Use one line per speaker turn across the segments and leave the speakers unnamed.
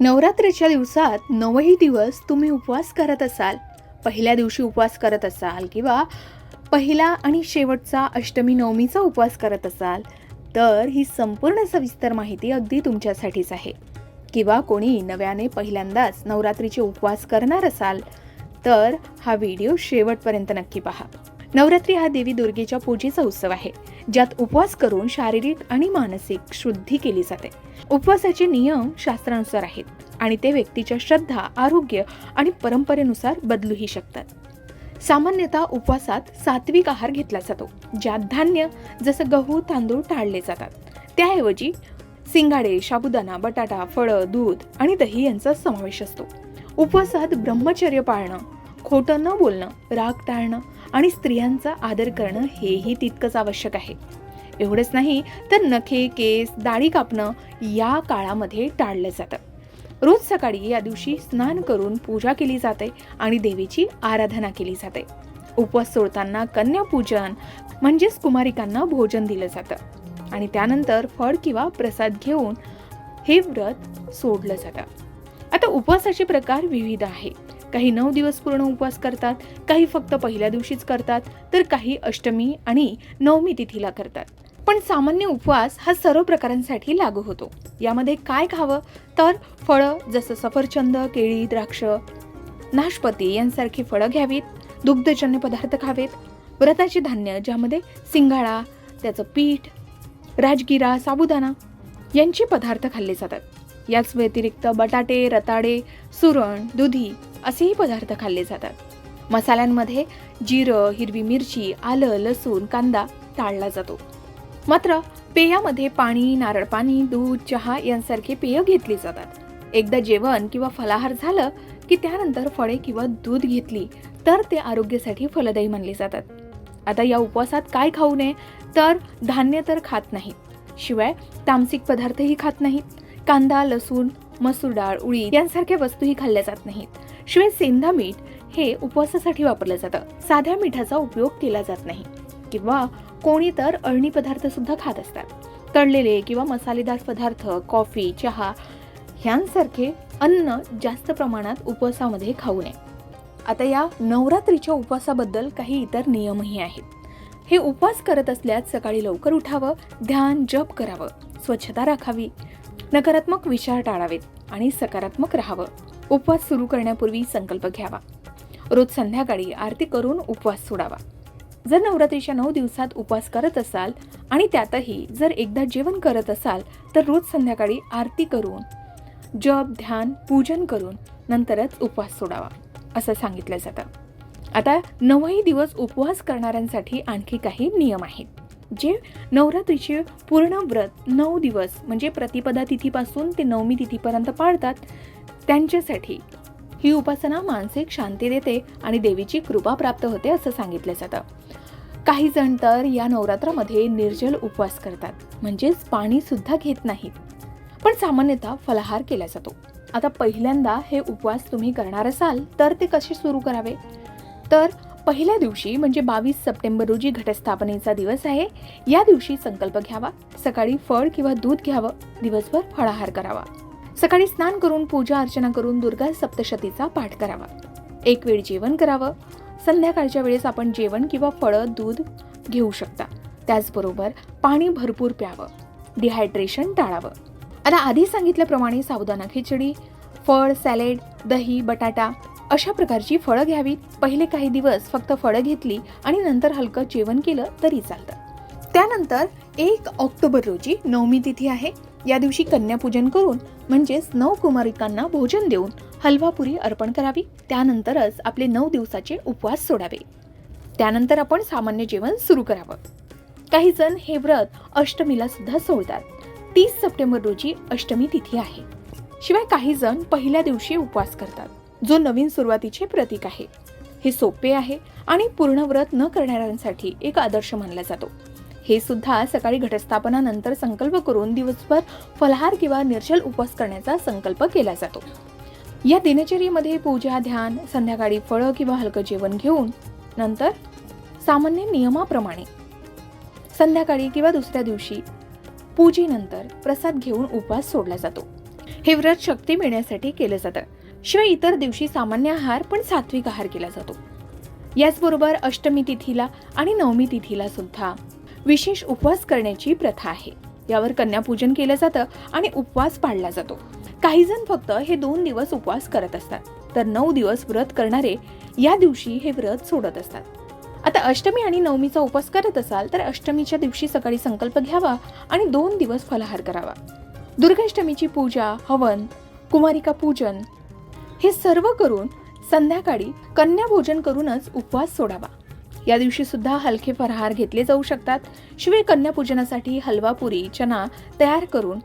नवरात्रीच्या दिवसात नवही दिवस तुम्ही उपवास करत असाल. पहिल्या दिवशी उपवास करत असाल किंवा पहिला आणि शेवटचा अष्टमी नवमीचा उपवास करत असाल तर ही संपूर्ण सविस्तर माहिती अगदी तुमच्यासाठीच आहे. किंवा कोणी नव्याने पहिल्यांदाच नवरात्रीचे उपवास करणार असाल तर हा व्हिडिओ शेवटपर्यंत नक्की पहा. नवरात्री हा देवी दुर्गेच्या पूजेचा उत्सव आहे ज्यात उपवास करून शारीरिक आणि मानसिक शुद्धी केली जाते. उपवासाचे नियम शास्त्रानुसार आहेत आणि ते व्यक्तीच्या श्रद्धा आरोग्य आणि परंपरेनुसार बदलूही शकतात. सामान्यतः उपवासात सात्विक आहार घेतला जातो ज्यात धान्य जसं गहू तांदूळ टाळले जातात. त्याऐवजी सिंगाडे साबुदाणा बटाटा फळं दूध आणि दही यांचा समावेश असतो. उपवासात ब्रह्मचर्य पाळणं खोटं न बोलणं राग टाळणं आणि स्त्रियांचा आदर करणं हेही तितकंच आवश्यक आहे. एवढंच नाही तर नखे केस दाढी कापणं या काळामध्ये टाळलं जातं. रोज सकाळी या दिवशी स्नान करून पूजा केली जाते आणि देवीची आराधना केली जाते. उपवास सोडताना कन्यापूजन म्हणजेच कुमारिकांना भोजन दिलं जातं आणि त्यानंतर फळ किंवा प्रसाद घेऊन हे व्रत सोडलं जातं. आता उपवासाचे प्रकार विविध आहे. काही नऊ दिवस पूर्ण उपवास करतात काही फक्त पहिल्या दिवशीच करतात तर काही अष्टमी आणि नवमी तिथीला करतात. पण सामान्य उपवास हा सर्व प्रकारांसाठी लागू होतो. यामध्ये काय खावं? तर फळं जसं सफरचंद केळी द्राक्ष नाशपती यांसारखी फळं घ्यावीत दुग्धजन्य पदार्थ खावेत व्रताची धान्य ज्यामध्ये सिंगाळा त्याचं पीठ राजगिरा साबुदाणा यांचे पदार्थ खाल्ले जातात. याच व्यतिरिक्त बटाटे रताळे सुरण दुधी असेही पदार्थ खाल्ले जातात. मसाल्यांमध्ये जिरं हिरवी मिरची आलं लसूण कांदा टाळला जातो. मात्र पेयामध्ये पाणी नारळ पाणी दूध चहा यांसारखे पेय घेतली जातात. एकदा जेवण किंवा फलाहार झालं की त्यानंतर फळे किंवा दूध घेतली तर ते आरोग्यासाठी फलदायी मानले जातात. आता या उपवासात काय खाऊ नये? तर धान्य तर खात नाहीत शिवाय तामसिक पदार्थही खात नाहीत कांदा लसूण मसूर डाळ उडीद यांसारख्या वस्तूही खाल्ल्या जात नाहीत. शिवाय सेंधा मीठ हे उपवासासाठी वापरलं जातं. साध्या मिठाचा उपयोग केला जात नाही. किंवा कोणी तर अळणी पदार्थ सुद्धा खात असतात. तळलेले किंवा मसालेदार पदार्थ कॉफी चहा ह्यांसारखे अन्न जास्त प्रमाणात उपवासामध्ये खाऊ नये. आता या नवरात्रीच्या उपवासाबद्दल काही इतर नियमही आहेत. हे उपवास करत असल्यास सकाळी लवकर उठावं ध्यान जप करावं स्वच्छता राखावी नकारात्मक विचार टाळावेत आणि सकारात्मक राहावं. उपवास सुरू करण्यापूर्वी संकल्प घ्यावा. रोज संध्याकाळी आरती करून उपवास सोडावा. जर नवरात्रीच्या नऊ दिवसात उपवास करत असाल आणि त्यातही जर एकदा जेवण करत असाल तर रोज संध्याकाळी आरती करून जप ध्यान पूजन करून नंतरच उपवास सोडावा असं सांगितलं जातं. आता नऊही दिवस उपवास करणाऱ्यांसाठी आणखी काही नियम आहेत जे नवरात्रीचे पूर्ण व्रत नऊ दिवस म्हणजे प्रतिपदा तिथीपासून ते नवमी तिथीपर्यंत पाळतात त्यांच्यासाठी ही उपासना मानसिक शांती देते आणि देवीची कृपा प्राप्त होते असं सांगितलं जातं. काही जण तर या नवरात्रामध्ये निर्जल उपवास करतात म्हणजेच पाणी सुद्धा घेत नाहीत. पण सामान्यतः फलाहार केला जातो. आता पहिल्यांदा हे उपवास तुम्ही करणार असाल तर ते कसे सुरू करावे? तर पहिल्या दिवशी म्हणजे बावीस सप्टेंबर रोजी घटस्थापनेचा दिवस आहे या दिवशी संकल्प घ्यावा सकाळी फळ किंवा दूध घ्यावं दिवसभर फळाहार करावा. सकाळी स्नान करून पूजा अर्चना करून दुर्गा सप्तशतीचा पाठ करावा. एक वेळ जेवण करावं. संध्याकाळच्या वेळेस आपण जेवण किंवा फळं दूध घेऊ शकता. त्याचबरोबर पाणी भरपूर प्यावं. डिहायड्रेशन टाळावं. आता आधी सांगितल्याप्रमाणे साबुदाणा खिचडी फळ सॅलेड दही बटाटा अशा प्रकारची फळं घ्यावीत. पहिले काही दिवस फक्त फळं घेतली आणि नंतर हलकं जेवण केलं तरी चालतं. त्यानंतर एक ऑक्टोबर रोजी नवमी तिथी आहे. या दिवशी कन्यापूजन करून म्हणजेच नऊ कुमारिकांना भोजन देऊन हलवापुरी अर्पण करावी. त्यानंतरच आपले नऊ दिवसाचे उपवास सोडावे. त्यानंतर आपण सामान्य जेवण सुरू करावं. काही जण हे व्रत अष्टमीला सुद्धा सोडतात. तीस सप्टेंबर रोजी अष्टमी तिथी आहे. शिवाय काही जण पहिल्या दिवशी उपवास करतात जो नवीन सुरुवातीचे प्रतीक आहे. हे सोपे आहे आणि पूर्ण व्रत न करणाऱ्यांसाठी एक आदर्श मानला जातो. हे सुद्धा सकाळी घटस्थापनानंतर संकल्प करून दिवसभर फलहार किंवा निर्जल उपवास करण्याचा संकल्प केला जातो. या दिनचर्येमध्ये पूजा ध्यान संध्याकाळी फळं किंवा हलकं जेवण घेऊन नंतर सामान्य नियमाप्रमाणे संध्याकाळी किंवा दुसऱ्या दिवशी पूजेनंतर प्रसाद घेऊन उपवास सोडला जातो. हे व्रत शक्ती मिळण्यासाठी केलं जातं. शिवाय इतर दिवशी सामान्य आहार पण सात्विक आहार केला जातो. याचबरोबर अष्टमी तिथीला आणि नवमी तिथीला सुद्धा विशेष उपवास करण्याची प्रथा आहे. यावर कन्यापूजन केलं जातं आणि उपवास पाळला जातो. काही जण फक्त हे दोन दिवस उपवास करत असतात. तर नऊ दिवस व्रत करणारे या दिवशी हे व्रत सोडत असतात. आता अष्टमी आणि नवमीचा उपवास करत असाल तर अष्टमीच्या दिवशी सकाळी संकल्प घ्यावा आणि दोन दिवस फलाहार करावा. दुर्गाष्टमीची पूजा हवन कुमारिका पूजन हे सर्व करून संध्याकाळी कन्या भोजन करूनच उपवास सोडावा. या दिवशी सुद्धा हलके फराहार घेतले जाऊ शकतात. शिवाय कन्यापूजनासाठी हलवा पुरी चना तयार करून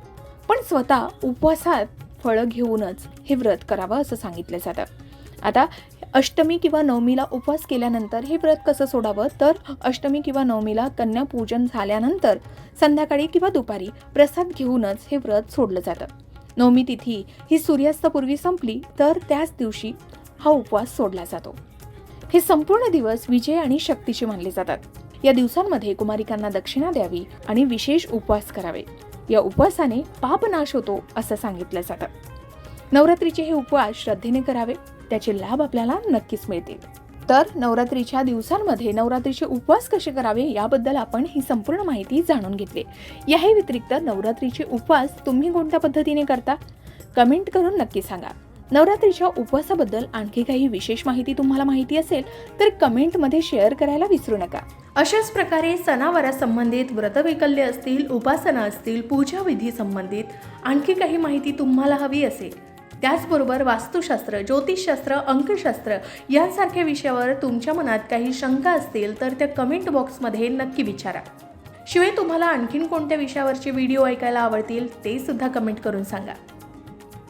पण स्वतः उपवासात फळं घेऊनच हे व्रत करावं असं सांगितलं जातं. आता अष्टमी किंवा नवमीला उपवास केल्यानंतर हे व्रत कसं सोडावं? तर अष्टमी किंवा नवमीला कन्यापूजन झाल्यानंतर संध्याकाळी किंवा दुपारी प्रसाद घेऊनच हे व्रत सोडलं जातं. नवमी तिथी ही सूर्यास्तापूर्वी संपली तर त्याच दिवशी हा उपवास सोडला जातो. हे संपूर्ण दिवस विजय आणि शक्तीचे मानले जातात. या दिवसांमध्ये कुमारिकांना दक्षिणा द्यावी आणि विशेष उपवास करावे. या उपवासाने पापनाश होतो असं सांगितलं जातं. नवरात्रीचे हे उपवास श्रद्धेने करावे त्याचे लाभ आपल्याला नक्कीच मिळतील. तर नवरात्रीच्या दिवसांमध्ये नवरात्रीचे उपवास कसे करावे याबद्दल आपण ही संपूर्ण माहिती जाणून घेतली. याही व्यतिरिक्त नवरात्रीचे उपवास तुम्ही कोणत्या पद्धतीने करता? कमेंट करून नक्की सांगा. नवरात्रीच्या उपवासाबद्दल आणखी काही विशेष माहिती तुम्हाला माहिती असेल तर कमेंटमध्ये शेअर करायला विसरू नका. अशाच प्रकारे सणावारासंबंधित व्रतवैकल्य असतील उपासना असतील पूजाविधी संबंधित आणखी काही माहिती तुम्हाला हवी असेल. त्याचबरोबर वास्तुशास्त्र ज्योतिषशास्त्र अंकशास्त्र यांसारख्या विषयावर तुमच्या मनात काही शंका असतील तर त्या कमेंट बॉक्समध्ये नक्की विचारा. शिवाय तुम्हाला आणखीन कोणत्या विषयावरचे व्हिडिओ ऐकायला आवडतील ते सुद्धा कमेंट करून सांगा.